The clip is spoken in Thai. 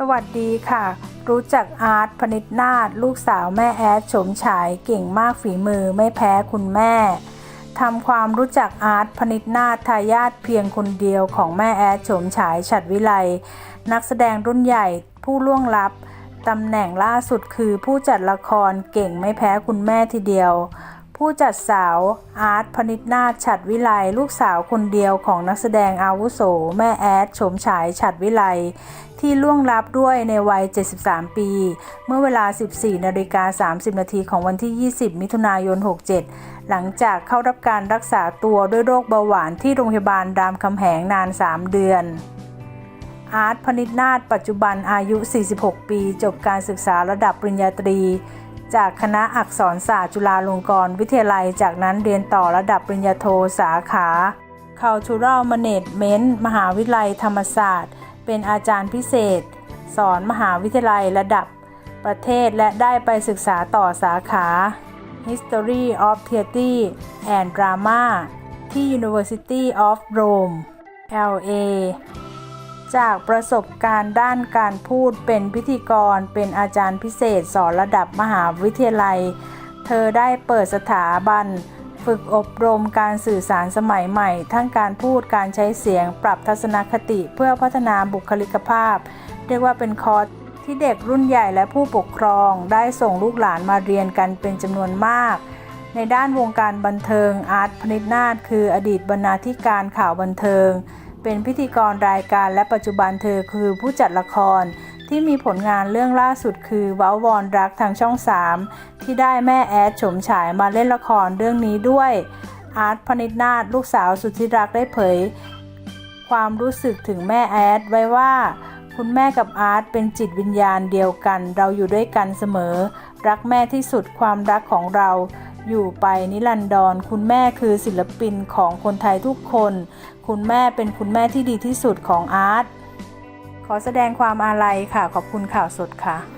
สวัสดีค่ะ รู้จักอาร์ตพนิษนาถลูกสาวแม่แอดโฉมฉายเก่งมากฝีมือไม่แพ้คุณแม่ทำความรู้จักอาร์ตพนิษนาถทายาทเพียงคนเดียวของแม่แอดโฉมฉายฉัดวิไลนักแสดงรุ่นใหญ่ผู้ล่วงลับตำแหน่งล่าสุดคือผู้จัดละครเก่งไม่แพ้คุณแม่ทีเดียว ผู้จัดสาวอาร์ตพนิษนาฉัดวิไลลูกสาวคนเดียวของนักแสดงอาวุโส แม่แอดโฉมฉายฉัดวิไลที่ล่วงลับด้วยในวัย 73 ปี เมื่อเวลา 14นาฬิกา30 นาทีของวันที่ 20 มิถุนายน 67 หลังจากเข้ารับการรักษาตัวด้วยโรคเบาหวานที่โรงพยาบาลรามคำแหงนาน 3 เดือนอาร์ตพนิษนาถปัจจุบันอายุ 46 ปี จบการศึกษาระดับปริญญาตรี จากคณะอักษรศาสตร์จุฬาลงกรณ์วิทยาลัย จากนั้นเรียนต่อระดับปริญญาโทสาขา Cultural Management มหาวิทยาลัยธรรมศาสตร์ เป็นอาจารย์พิเศษ สอนมหาวิทยาลัยระดับประเทศและได้ไปศึกษาต่อสาขา History of Theatre and Drama ที่ University of Rome LA จากประสบการณ์ด้านการพูดเป็นพิธีกร เป็นอาจารย์พิเศษสอนระดับมหาวิทยาลัย เธอได้เปิดสถาบัน ฝึกอบรมการสื่อสารสมัยใหม่ ทั้งการพูดการใช้เสียง ปรับทัศนคติเพื่อพัฒนาบุคลิกภาพ เรียกว่าเป็นคอร์สที่เด็กรุ่นใหญ่และผู้ปกครอง ได้ส่งลูกหลานมาเรียนกันเป็นจำนวนมาก ในด้านวงการบันเทิงอาร์ตพนิษนาถคืออดีตบรรณาธิการข่าวบันเทิง เป็นพิธีกรรายการและปัจจุบันเธอคือผู้จัดละคร ที่มีผลงานเรื่องล่าสุดคือว้าวอนรักทางช่อง 3 ที่ได้แม่แอดโฉมฉายมาเล่นละครเรื่องนี้ด้วย อาร์ตพนิษนาถลูกสาวสุดที่รักได้เผย ความรู้สึกถึงแม่แอดไว้ว่า คุณแม่กับอาร์ตเป็นจิตวิญญาณเดียวกัน เราอยู่ด้วยกันเสมอ รักแม่ที่สุดความรักของเรา อยู่ไปนิรันดรคุณแม่คือศิลปินของคนไทยทุกคน คุณแม่เป็นคุณแม่ที่ดีที่สุดของอาร์ตขอแสดงความอาลัยค่ะ ขอบคุณข่าวสดค่ะ